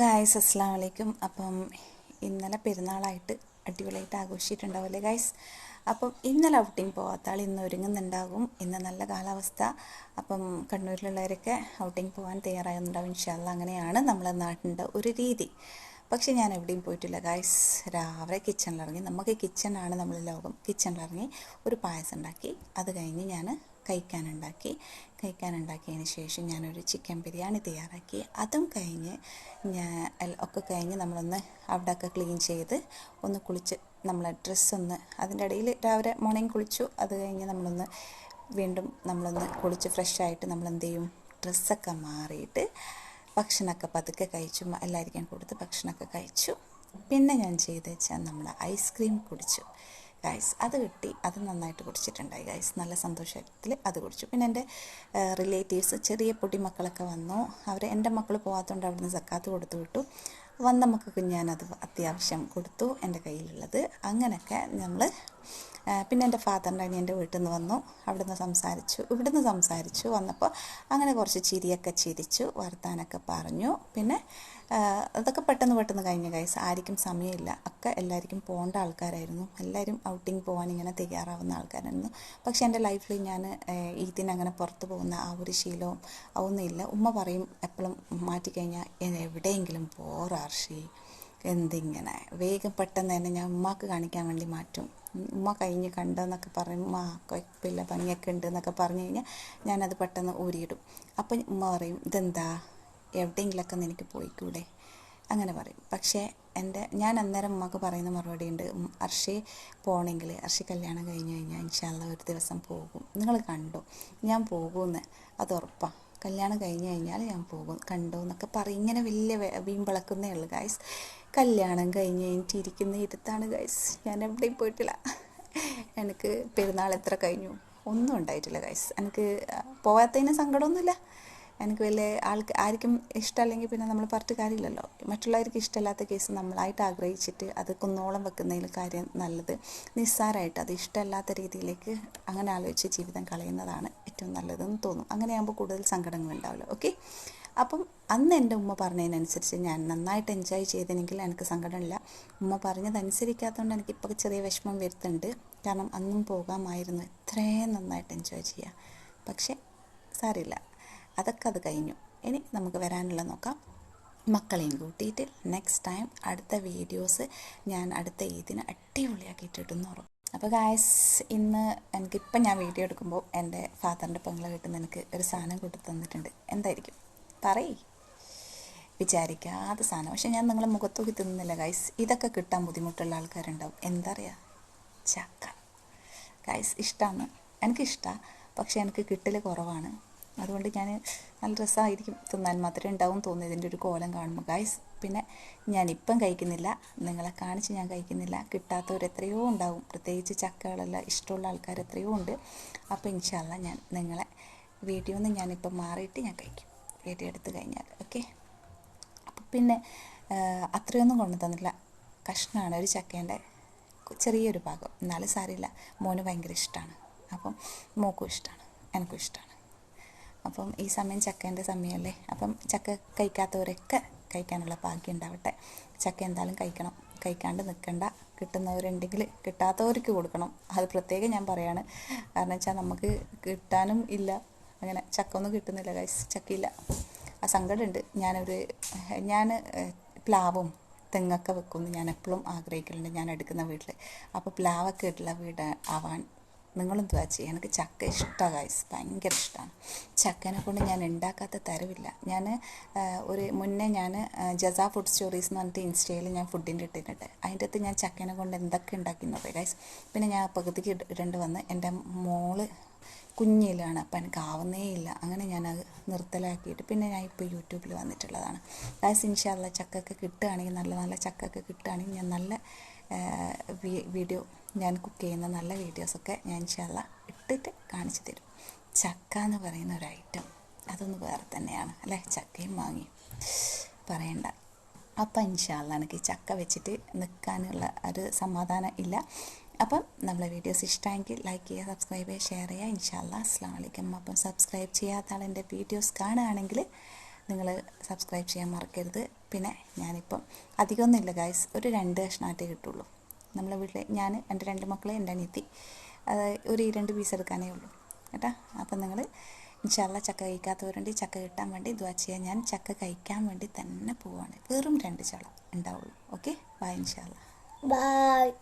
Guys അസ്സാം വലൈക്കും അപ്പം ഇന്നലെ പെരുന്നാളായിട്ട് അടിപൊളിയായിട്ട് ആഘോഷിച്ചിട്ടുണ്ടാവില്ലേ ഗായ്സ് അപ്പം ഇന്നലെ ഔട്ടിങ് പോകാത്ത ആൾ ഇന്ന് ഒരുങ്ങുന്നുണ്ടാകും. ഇന്ന് നല്ല കാലാവസ്ഥ. അപ്പം കണ്ണൂരിലുള്ളവരൊക്കെ ഔട്ടിങ് പോകാൻ തയ്യാറാകുന്നുണ്ടാവും. ഇൻഷാല്ല അങ്ങനെയാണ് നമ്മളെ നാട്ടിന്റെ ഒരു രീതി. പക്ഷെ ഞാൻ എവിടെയും പോയിട്ടില്ല ഗായ്സ് രാവിലെ കിച്ചണിലിറങ്ങി നമുക്ക് കിച്ചണാണ് നമ്മൾ ലോകം. കിച്ചണിലിറങ്ങി ഒരു പായസം ഉണ്ടാക്കി. അത് കഴിഞ്ഞ് ഞാൻ കഴിക്കാനുണ്ടാക്കി. കഴിക്കാനുണ്ടാക്കിയതിന് ശേഷം ഞാനൊരു ചിക്കൻ ബിരിയാണി തയ്യാറാക്കി. അതും കഴിഞ്ഞ് ഞാൻ ഒക്കെ കഴിഞ്ഞ് നമ്മളൊന്ന് അവിടെയൊക്കെ ക്ലീൻ ചെയ്ത് ഒന്ന് കുളിച്ച് നമ്മളെ ഡ്രസ്സൊന്ന് അതിന്റെ ഇടയിൽ രാവിലെ മോർണിംഗ് കുളിച്ചു. അത് കഴിഞ്ഞ് നമ്മളൊന്ന് വീണ്ടും നമ്മളൊന്ന് കുളിച്ച് ഫ്രഷായിട്ട് നമ്മൾ എന്ത് ചെയ്യും? ഡ്രസ്സൊക്കെ മാറിയിട്ട് ഭക്ഷണമൊക്കെ പതുക്കെ കഴിച്ചു. എല്ലാവർക്കും കൊടുത്ത് ഭക്ഷണമൊക്കെ കഴിച്ചു. പിന്നെ ഞാൻ ചെയ്ത് വെച്ചാൽ നമ്മൾ ഐസ്ക്രീം കുടിച്ചു. ഗൈസ് അത് കിട്ടി. അത് നന്നായിട്ട് കുടിച്ചിട്ടുണ്ടായി ഗൈസ് നല്ല സന്തോഷത്തിൽ അത് കുടിച്ചു. പിന്നെ എന്റെ റിലേറ്റീവ്സ് ചെറിയ പൊടി മക്കളൊക്കെ വന്നു. അവർ എന്റെ മക്കൾ പോകാത്തതുകൊണ്ട് അവിടുന്ന് സക്കാത്ത് കൊടുത്തു വിട്ടു. വന്ന മക്കൾക്ക് ഞാനത് അത്യാവശ്യം കൊടുത്തു എന്റെ കയ്യിലുള്ളത്. അങ്ങനെയൊക്കെ നമ്മൾ പിന്നെ എന്റെ ഫാദറിന്റെ അനിയന്റെ വീട്ടിൽ നിന്ന് വന്നു. അവിടുന്ന് സംസാരിച്ചു. ഇവിടുന്ന് സംസാരിച്ചു. വന്നപ്പോൾ അങ്ങനെ കുറച്ച് ചിരിയൊക്കെ ചിരിച്ചു വർത്താനൊക്കെ പറഞ്ഞു. പിന്നെ അതൊക്കെ പെട്ടെന്ന് പെട്ടെന്ന് കഴിഞ്ഞ കൈസ് ആർക്കും സമയമില്ല. ഒക്കെ എല്ലാവർക്കും പോകേണ്ട ആൾക്കാരായിരുന്നു. എല്ലാവരും ഔട്ടിങ് പോകാൻ ഇങ്ങനെ തയ്യാറാവുന്ന ആൾക്കാരായിരുന്നു. പക്ഷേ എന്റെ ലൈഫിൽ ഞാൻ ഈത്തിന് അങ്ങനെ പുറത്ത് പോകുന്ന ആ ഒരു ശീലവും ഒന്നുമില്ല ഉമ്മ പറയും എപ്പോഴും മാറ്റിക്കഴിഞ്ഞാൽ എവിടെയെങ്കിലും പോറാർഷി എന്തിങ്ങനെ? വേഗം പെട്ടെന്ന് തന്നെ ഞാൻ ഉമ്മാക്ക് കാണിക്കാൻ വേണ്ടി മാറ്റും. ഉമ്മ കഴിഞ്ഞ് കണ്ടെന്നൊക്കെ പറയും ഉമ്മ കുഴപ്പമില്ല ഭംഗിയൊക്കെ ഉണ്ട് എന്നൊക്കെ പറഞ്ഞു കഴിഞ്ഞാൽ ഞാനത് പെട്ടെന്ന് ഊരിയിടും. അപ്പം ഉമ്മ പറയും ഇതെന്താ? എവിടെയെങ്കിലൊക്കെ എനിക്ക് പോയിക്കൂടെ? അങ്ങനെ പറയും. പക്ഷേ എന്റെ ഞാൻ അന്നേരം ഉമ്മക്ക് പറയുന്ന മറുപടി ഉണ്ട് അർഷി പോകണമെങ്കിൽ അർഷി കല്യാണം കഴിഞ്ഞ് കഴിഞ്ഞാൽ ഇൻഷാല്ല ഒരു ദിവസം പോകും. നിങ്ങൾ കണ്ടു? ഞാൻ പോകുമെന്ന്. അത് ഉറപ്പാണ് കല്യാണം കഴിഞ്ഞ് കഴിഞ്ഞാൽ ഞാൻ പോകും. കണ്ടോ എന്നൊക്കെ പറയും ഇങ്ങനെ വലിയ വീമ്പിളക്കുന്നേ ഉള്ളൂ ഗായ്സ് കല്യാണം കഴിഞ്ഞ് കഴിഞ്ഞിട്ട് ഇരിക്കുന്ന ഇരുത്താണ് ഗായ്സ് ഞാൻ എവിടെയും പോയിട്ടില്ല. എനിക്ക് പെരുന്നാൾ എത്ര കഴിഞ്ഞു? ഒന്നും ഉണ്ടായിട്ടില്ല ഗൈസ് എനിക്ക് പോകാത്തതിന് സങ്കടമൊന്നുമില്ല. എനിക്ക് വലിയ ആൾക്ക് ആർക്കും ഇഷ്ടമല്ലെങ്കിൽ പിന്നെ നമ്മൾ പറഞ്ഞിട്ട് കാര്യമില്ലല്ലോ. മറ്റുള്ളവർക്ക് ഇഷ്ടമില്ലാത്ത കേസ് നമ്മളായിട്ട് ആഗ്രഹിച്ചിട്ട് അത് കുന്നോളം വെക്കുന്നതിൽ കാര്യം നല്ലത്. നിസ്സാരമായിട്ട് അത് ഇഷ്ടമല്ലാത്ത രീതിയിലേക്ക് അങ്ങനെ ആലോചിച്ച് ജീവിതം കളയുന്നതാണ് ഏറ്റവും നല്ലതെന്ന് തോന്നും. അങ്ങനെയാകുമ്പോൾ കൂടുതൽ സങ്കടങ്ങൾ ഉണ്ടാവില്ല ഓക്കെ അപ്പം അന്ന് എന്റെ ഉമ്മ പറഞ്ഞതിനനുസരിച്ച് ഞാൻ നന്നായിട്ട് എൻജോയ് ചെയ്തെങ്കിൽ എനിക്ക് സങ്കടമില്ല. ഉമ്മ പറഞ്ഞതനുസരിക്കാത്തതുകൊണ്ട് എനിക്കിപ്പോൾ ചെറിയ വിഷമം വരുത്തുന്നുണ്ട്. കാരണം അന്നും പോകാമായിരുന്നു. ഇത്രയും നന്നായിട്ട് എൻജോയ് ചെയ്യുക. പക്ഷേ സാരില്ല അതൊക്കെ അത് കഴിഞ്ഞു. ഇനി നമുക്ക് വരാനുള്ള നോക്കാം. മക്കളെയും കൂട്ടിയിട്ട് നെക്സ്റ്റ് ടൈം അടുത്ത വീഡിയോസ് ഞാൻ അടുത്ത ഈദിന് അടിപൊളിയാക്കിയിട്ടിട്ടെന്ന് പറഞ്ഞു അപ്പോൾ ഗായസ് ഇന്ന് എനിക്ക് എനിക്കിപ്പം ഞാൻ വീഡിയോ എടുക്കുമ്പോൾ എന്റെ ഫാദറിന്റെ പെങ്ങളെ വീട്ടിൽ നിന്ന് എനിക്ക് ഒരു സാധനം കൊണ്ടു തന്നിട്ടുണ്ട്. എന്തായിരിക്കും? പറയ്. വിചാരിക്കാത്ത സാധനം. പക്ഷെ ഞാൻ നിങ്ങളെ മുഖത്തോക്കി തിന്നുന്നില്ല ഗൈസ് ഇതൊക്കെ കിട്ടാൻ ബുദ്ധിമുട്ടുള്ള ആൾക്കാരുണ്ടാവും. എന്താ പറയുക ചക്ക. ഗൈസ് ഇഷ്ടമാണ് എനിക്കിഷ്ടമാണ് പക്ഷെ എനിക്ക് കിട്ടൽ കുറവാണ്. അതുകൊണ്ട് ഞാൻ നല്ല രസമായിരിക്കും. തിന്നാൻ മാത്രമേ ഉണ്ടാവും തോന്നുന്നു. ഇതിന്റെ ഒരു കോലം കാണുമ്പോൾ. ഗൈസ് പിന്നെ ഞാൻ ഞാനിപ്പം കഴിക്കുന്നില്ല. നിങ്ങളെ കാണിച്ച് ഞാൻ കഴിക്കുന്നില്ല. കിട്ടാത്തവർ എത്രയോ ഉണ്ടാവും. പ്രത്യേകിച്ച് ചക്കകളെല്ലാം ഇഷ്ടമുള്ള ആൾക്കാർ എത്രയോ ഉണ്ട്. അപ്പോൾ ഇൻഷാല്ല ഞാൻ നിങ്ങളെ വീട്ടിൽ നിന്ന് ഞാനിപ്പം മാറിയിട്ട് ഞാൻ കഴിക്കും. വീട്ടിൽ എടുത്ത് കഴിഞ്ഞാൽ. ഓക്കെ അപ്പം പിന്നെ അത്രയൊന്നും കൊണ്ടു തന്നില്ല കഷ്ണമാണ് ഒരു ചക്കേന്റെ ചെറിയൊരു ഭാഗം. എന്നാലും സാരമില്ല. മോന് ഭയങ്കര ഇഷ്ടമാണ്. അപ്പം മോക്കും ഇഷ്ടമാണ്. എനിക്കും ഇഷ്ടമാണ്. അപ്പം ഈ സമയം ചക്കേന്റെ സമയമല്ലേ? അപ്പം ചക്ക കഴിക്കാത്തവരൊക്കെ കഴിക്കാനുള്ള ഭാഗ്യം ഉണ്ടാവട്ടെ. ചക്ക എന്തായാലും കഴിക്കണം. കഴിക്കാണ്ട് നിൽക്കണ്ട. കിട്ടുന്നവരുണ്ടെങ്കിൽ കിട്ടാത്തവർക്ക് കൊടുക്കണം. അത് പ്രത്യേകം ഞാൻ പറയാണ്. കാരണം വെച്ചാൽ നമുക്ക് കിട്ടാനും ഇല്ല. അങ്ങനെ ചക്ക ഒന്നും കിട്ടുന്നില്ല ഗൈസ് ചക്കയില്ല. ആ സങ്കടമുണ്ട്. ഞാനൊരു ഞാൻ പ്ലാവും തെങ്ങൊക്കെ വെക്കുമെന്ന് ഞാൻ എപ്പോഴും ആഗ്രഹിക്കലുണ്ട്. ഞാൻ എടുക്കുന്ന വീട്ടിൽ. അപ്പോൾ പ്ലാവൊക്കെ ഇട്ടുള്ള വീട് ആവാൻ നിങ്ങളും ദ്വാ ചെയ്യുക? എനിക്ക് ചക്ക ഇഷ്ടമാണ് ഗൈസ് ഭയങ്കര ഇഷ്ടമാണ് ചക്കനെ കൊണ്ട് ഞാൻ ഉണ്ടാക്കാത്ത തരവില്ല. ഞാൻ ഒരു മുന്നേ ഞാൻ ജസാ ഫുഡ് സ്റ്റോറീസ് എന്ന് പറഞ്ഞിട്ട് ഇൻസ്റ്റയിൽ ഞാൻ ഫുഡിന്റെ ഇട്ടിട്ടുണ്ട്. അതിന്റെ അകത്ത് ഞാൻ ചക്കനെ കൊണ്ട് എന്തൊക്കെ ഉണ്ടാക്കി നോക്കാം ഗൈസ് പിന്നെ ഞാൻ പകുതിക്ക് ഇട- ഇടേണ്ടി വന്ന് എന്റെ മോൾ കുഞ്ഞിലാണ് അപ്പം എനിക്ക് ആവുന്നേ ഇല്ല. അങ്ങനെ ഞാൻ അത് നിർത്തലാക്കിയിട്ട് പിന്നെ ഞാൻ ഇപ്പോൾ യൂട്യൂബിൽ വന്നിട്ടുള്ളതാണ്. ഗായ്സ് ഇൻഷാല്ല ചക്കൊക്കെ കിട്ടുകയാണെങ്കിൽ നല്ല നല്ല ചക്കൊക്കെ കിട്ടുകയാണെങ്കിൽ ഞാൻ നല്ല വീഡിയോ ഞാൻ കുക്ക് ചെയ്യുന്ന നല്ല വീഡിയോസൊക്കെ ഞാൻ ഇൻഷാല്ല ഇട്ടിട്ട് കാണിച്ചു തരും. ചക്ക എന്ന് പറയുന്ന ഒരു ഐറ്റം അതൊന്ന് വേറെ തന്നെയാണ് അല്ലേ? ചക്കയും വാങ്ങി പറയണ്ട. അപ്പം ഇൻഷാല്ല എനിക്ക് ചക്ക വെച്ചിട്ട് നിൽക്കാനുള്ള ഒരു സമാധാനം ഇല്ല. അപ്പം നമ്മളെ വീഡിയോസ് ഇഷ്ടമെങ്കിൽ ലൈക്ക് ചെയ്യുക സബ്സ്ക്രൈബ് ചെയ്യുക ഷെയർ ചെയ്യുക. ഇൻഷാല്ല അസ്സാം വലൈക്കും അപ്പം സബ്സ്ക്രൈബ് ചെയ്യാത്ത എന്റെ വീഡിയോസ് കാണുകയാണെങ്കിൽ നിങ്ങൾ സബ്സ്ക്രൈബ് ചെയ്യാൻ മറക്കരുത്. പിന്നെ ഞാനിപ്പം അധികമൊന്നുമില്ല ഗൈസ് ഒരു രണ്ട് കഷ്ണമായിട്ടേ കിട്ടുള്ളൂ. നമ്മളെ വീട്ടിലെ ഞാൻ എന്റെ രണ്ട് മക്കളെ എന്റെ അനിയത്തി. അത് ഒരു രണ്ട് പീസ് എടുക്കാനേ ഉള്ളൂ. കേട്ടാ? അപ്പം നിങ്ങൾ ഇൻഷാല്ല ചക്ക കഴിക്കാത്തവരുണ്ട് ചക്ക കിട്ടാൻ വേണ്ടി ദ്വാ ചെയ്യാൻ ഞാൻ ചക്ക കഴിക്കാൻ വേണ്ടി തന്നെ പോവാണ്. വെറും രണ്ട് ചള ഉണ്ടാവുള്ളൂ. ഓക്കെ? ബൈ ഇൻഷാല്ല ബൈ